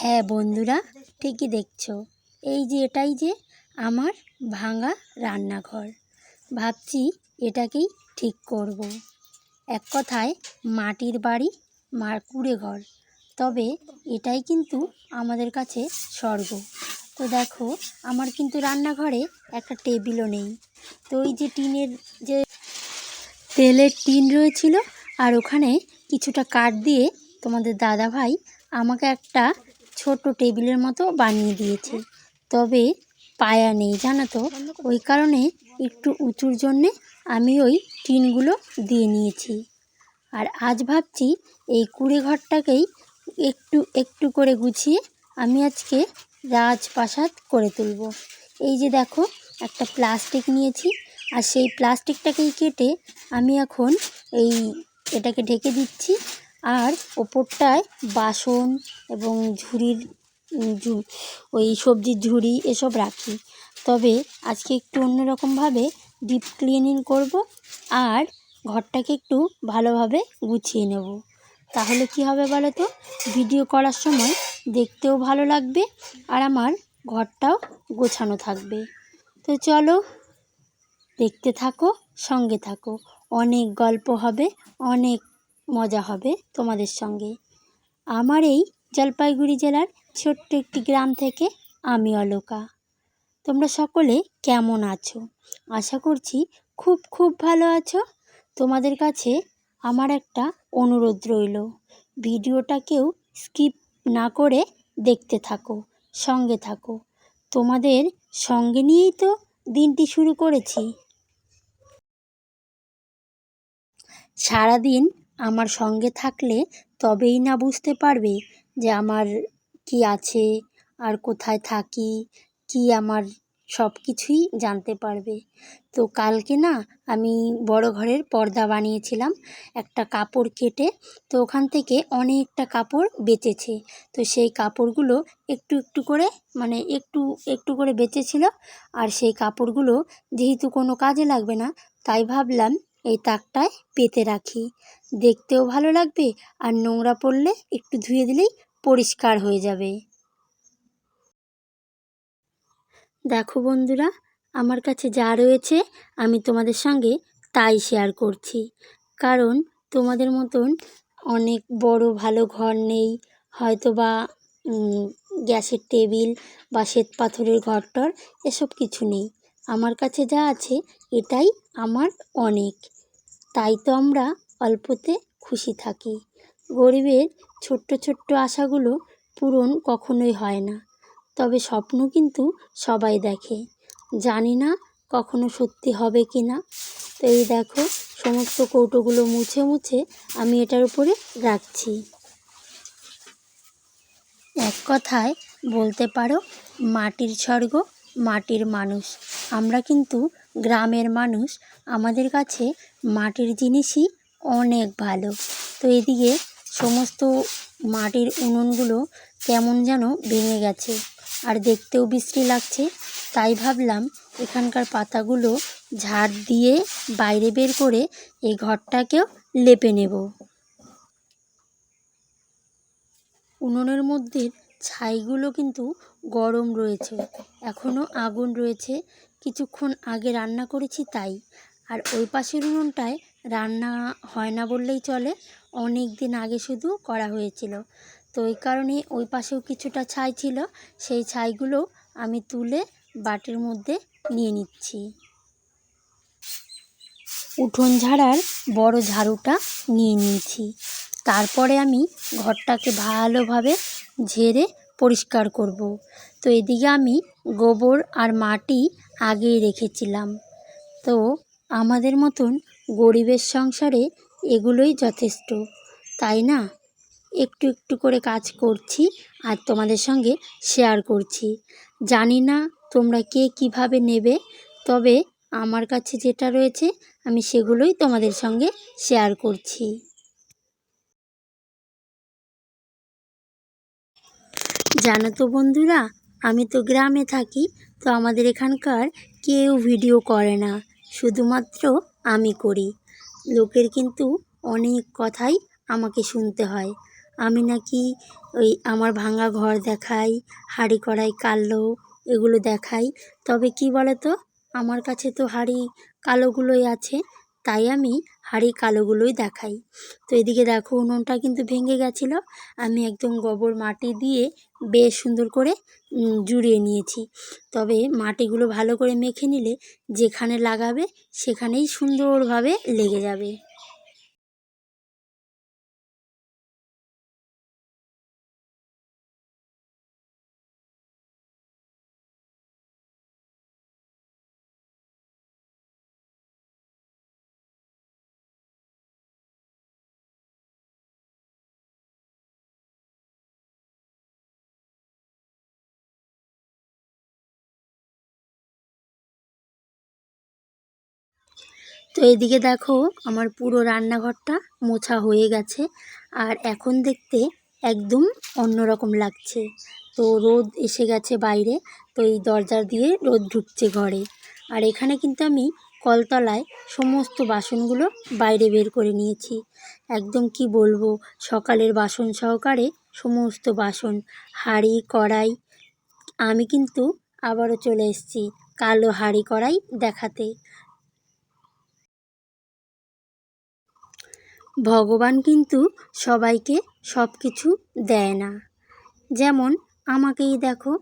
হ্যাঁ বন্ধুরা, ঠিকই দেখছ। এই যে, এটাই যে আমার ভাঙা রান্নাঘর। ভাবছি এটাকেই ঠিক করব। এক কথায়, মাটির বাড়ি, মার কুড়ে ঘর। তবে এটাই কিন্তু আমাদের কাছে স্বর্গ। তো দেখো, আমার কিন্তু রান্নাঘরে একটা টেবিলও নেই। তো ওই যে টিনের যে তেলের টিন রয়েছিল, আর ওখানে কিছুটা কাঠ দিয়ে তোমাদের দাদা ভাই আমাকে একটা ছোট টেবিলের মতো বানিয়ে দিয়েছে। তবে পায়া নেই, জানো তো? ওই কারণে একটু উঁচুর জন্যে আমি ওই টিনগুলো দিয়ে নিয়েছি। আর আজ ভাবছি এই কুড়ে ঘরটাকেই একটু একটু করে গুছিয়ে আমি আজকে রাজপ্রাসাদ করে তুলব। এই যে দেখো, একটা প্লাস্টিক নিয়েছি। আর সেই প্লাস্টিকটাকেই কেটে আমি এখন এই এটাকে ঢেকে দিচ্ছি। আর ওপরটায় বাসন এবং ঝুড়ির ওই সবজির ঝুড়ি এসব রাখি। তবে আজকে একটু অন্যরকমভাবে ডিপ ক্লিনিং করব আর ঘরটাকে একটু ভালোভাবে গুছিয়ে নেব। তাহলে কি হবে বলো তো ভিডিও করার সময় দেখতেও ভালো লাগবে আর আমার ঘরটাও গোছানো থাকবে। তো চলো, দেখতে থাকো, সঙ্গে থাকো। অনেক গল্প হবে, অনেক মজা হবে তোমাদের সঙ্গে। আমার এই জলপাইগুড়ি জেলার ছোট্ট একটি গ্রাম থেকে আমি অলোকা। তোমরা সকলে কেমন আছো? আশা করছি খুব খুব ভালো আছো। তোমাদের কাছে আমার একটা অনুরোধ রইল। ভিডিওটাকেও স্কিপ না করে দেখতে থাকো, সঙ্গে থাকো। তোমাদের সঙ্গে নিয়েই তো দিনটি শুরু করেছি। সারাদিন আমার সঙ্গে থাকলে তবেই না বুঝতে পারবে যে আমার কি আছে, আর কোথায় থাকি, কি আমার সব কিছুই জানতে পারবে। তো কালকে না আমি বড় ঘরের পর্দা বানিয়েছিলাম, একটা কাপড় কেটে, তো ওখান থেকে অনেকটা কাপড় বেঁচেছে। তো সেই কাপড়গুলো একটু একটু করে মানে একটু একটু করে বেঁচেছিল, আর সেই কাপড়গুলো যেহেতু কোনো কাজে লাগবে না, তাই ভাবলাম এই তাকটায় পেতে রাখি। দেখতেও ভালো লাগবে আর নোংরা পড়লে একটু ধুয়ে দিলেই পরিষ্কার হয়ে যাবে। দেখো বন্ধুরা, আমার কাছে যা রয়েছে আমি তোমাদের সঙ্গে তাই শেয়ার করছি। কারণ তোমাদের মতন অনেক বড় ভালো ঘর নেই। হয়তো বা গ্যাসের টেবিল বা শ্বেত পাথরের ঘরটর এসব কিছু নেই। আমার কাছে যা আছে, এটাই আমার অনেক। তাই তো আমরা অল্পতে খুশি থাকি। গরিবের ছোট্ট ছোট্ট আশাগুলো পূরণ কখনোই হয় না। তবে স্বপ্ন কিন্তু সবাই দেখে। জানি না কখনো সত্যি হবে কি না। তো এই দেখো, সমস্ত কৌটোগুলো মুছে মুছে আমি এটার উপরে রাখছি। এক কথায় বলতে পারো, মাটির স্বর্গ মাটির মানুষ। আমরা কিন্তু গ্রামের মানুষ। আমাদের কাছে মাটির জিনিসই অনেক ভালো। তো এদিকে সমস্ত মাটির উনুনগুলো কেমন যেন ভেঙে গেছে। আর দেখতেও বিশ্রী লাগছে। তাই ভাবলাম এখানকার পাতাগুলো ঝাড় দিয়ে বাইরে বের করে এই ঘরটাকেও লেপে নেব। উনুনের মধ্যে ছাইগুলো কিন্তু গরম রয়েছে এখনও আগুন রয়েছে। কিছুক্ষণ আগে রান্না করেছি তাই, আর ওই পাশের উনুনটায় রান্না হয় না বললেই চলে, অনেক দিন আগে শুধু করা হয়েছিল। তো ওই কারণে ওই পাশেও কিছুটা ছাই ছিল, সেই ছাইগুলো আমি তুলে বাটির মধ্যে নিয়ে নিচ্ছি। উঠোন ঝাড়ার বড় ঝাড়ুটা নিয়ে নিয়েছি। তারপরে আমি ঘরটাকে ভালোভাবে ঝেড়ে পরিষ্কার করব। তো এদিকে আমি গোবর আর মাটি আগেই রেখেছিলাম। তো আমাদের মতন গরিবের সংসারে এগুলোই যথেষ্ট, তাই না? একটু একটু করে কাজ করছি আর তোমাদের সঙ্গে শেয়ার করছি। জানি না তোমরা কে কীভাবে নেবে, তবে আমার কাছে যেটা রয়েছে আমি সেগুলোই তোমাদের সঙ্গে শেয়ার করছি। জানো তো বন্ধুরা, আমি তো গ্রামে থাকি, তো আমাদের এখানকার কেউ ভিডিও করে না, শুধুমাত্র আমি করি। লোকের কিন্তু অনেক কথাই আমাকে শুনতে হয়। আমি নাকি ওই আমার ভাঙা ঘর দেখাই, হাঁড়ি কড়াই কালো এগুলো দেখাই, তবে কি বলো তো আমার কাছে তো হাঁড়ি কালোগুলোই আছে তাই আমি হাঁড়ি কালোগুলোই দেখাই। তো এদিকে দেখো উনুনটা কিন্তু ভেঙে গেছিল। আমি একদম গোবর মাটি দিয়ে বেশ সুন্দর করে জুড়িয়ে নিয়েছি। তবে মাটিগুলো ভালো করে মেখে নিলে যেখানে লাগাবে সেখানেই সুন্দরভাবে লেগে যাবে। তো এদিকে দেখো আমার পুরো রান্নাঘরটা মোছা হয়ে গেছে আর এখন দেখতে একদম অন্যরকম লাগছে। তো রোদ এসে গেছে বাইরে, তো এই দরজা দিয়ে রোদ ঢুকছে ঘরে। আর এখানে কিন্তু আমি কলতলায় সমস্ত বাসনগুলো বাইরে বের করে নিয়েছি। একদম কি বলব, সকালের বাসন সহকারে সমস্ত বাসন, হাঁড়ি, কড়াই, আমি কিন্তু আবারও চলে এসেছি কালো হাঁড়ি কড়াই দেখাতে। ভগবান কিন্তু সবাইকে সব কিছু দেয় না। যেমন আমাকেই দেখো,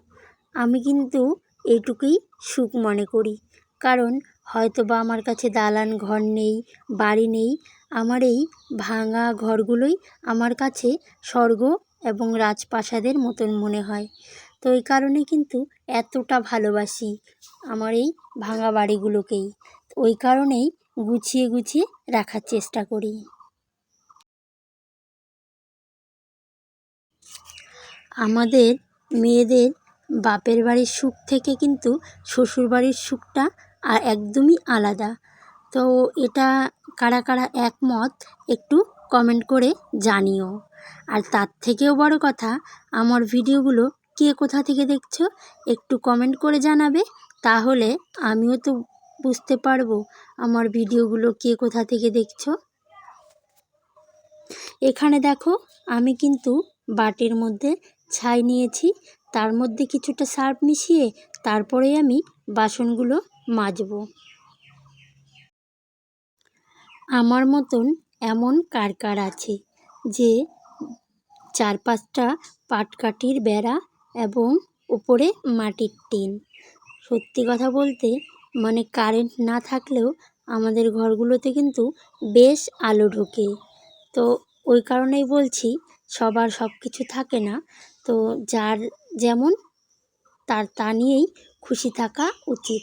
আমি কিন্তু এইটুকুই সুখ মনে করি। কারণ হয়তো বা আমার কাছে দালান ঘর নেই, বাড়ি নেই, আমার এই ভাঙা ঘরগুলোই আমার কাছে স্বর্গ এবং রাজপ্রাসাদের মতন মনে হয়। তো এই কারণে কিন্তু এতটা ভালোবাসি আমার এই ভাঙা বাড়িগুলোকেই। ওই কারণেই গুছিয়ে গুছিয়ে রাখার চেষ্টা করি। আমাদের মেয়েদের বাপের বাড়ির সুখ থেকে কিন্তু শ্বশুর বাড়ির সুখটা আর একদমই আলাদা। তো এটা কারা কারা একমত একটু কমেন্ট করে জানিও। আর তার থেকেও বড় কথা, আমার ভিডিওগুলো কে কোথা থেকে দেখছ একটু কমেন্ট করে জানাবে, তাহলে আমিও তো বুঝতে পারব আমার ভিডিওগুলো কে কোথা থেকে দেখছ। এখানে দেখো, আমি কিন্তু বাটির মধ্যে ছাই নিয়েছি, তার মধ্যে কিছুটা সার্ফ মিশিয়ে তারপরে আমি বাসনগুলো মাজবো। আমার মতন এমন কার কার আছে যে চার পাঁচটা পাটকাঠির বেড়া এবং উপরে মাটির টিন। সত্যি কথা বলতে মানে কারেন্ট না থাকলেও আমাদের ঘরগুলোতে কিন্তু বেশ আলো ঢোকে। তো ওই কারণেই বলছি সবার সব কিছু থাকে না। তো যার যেমন, তার তা নিয়েই খুশি থাকা উচিত।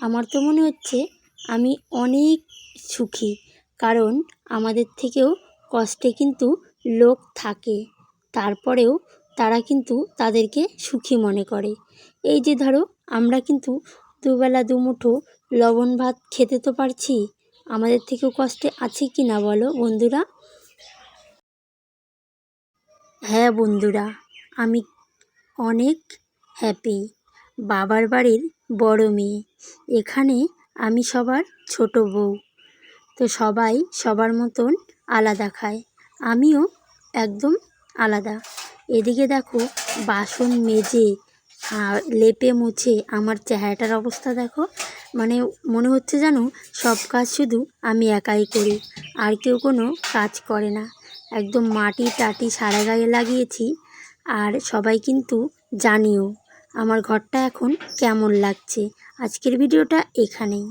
আমার তো মনে হচ্ছে আমি অনেক সুখী, কারণ আমাদের থেকেও কষ্টে কিন্তু লোক থাকে। তারপরেও তারা কিন্তু তাদেরকে সুখী মনে করে। এই যে ধরো, আমরা কিন্তু দুবেলা দুমুঠো লবণ ভাত খেতে তো পারছি, আমাদের থেকেও কষ্টে আছে কি না বলো বন্ধুরা? হ্যাঁ বন্ধুরা আমি অনেক হ্যাপি বাবার বাড়ির বড় মেয়ে। এখানে আমি সবার ছোট বউ। তো সবাই সবার মতন আলাদা খায়। আমিও একদম আলাদা। এদিকে দেখো, বাসন মেজে লেপে মুছে আমার চেহারাটার অবস্থা দেখো। মানে মনে হচ্ছে যেন সব কাজ শুধু আমি একাই করি। আর কেউ কোনো কাজ করে না। একদম মাটি টাটি সারা গায়ে লাগিয়েছি। আর সবাই কিন্তু জানিও আমার ঘরটা এখন কেমন লাগছে। আজকের ভিডিওটা এখানেই।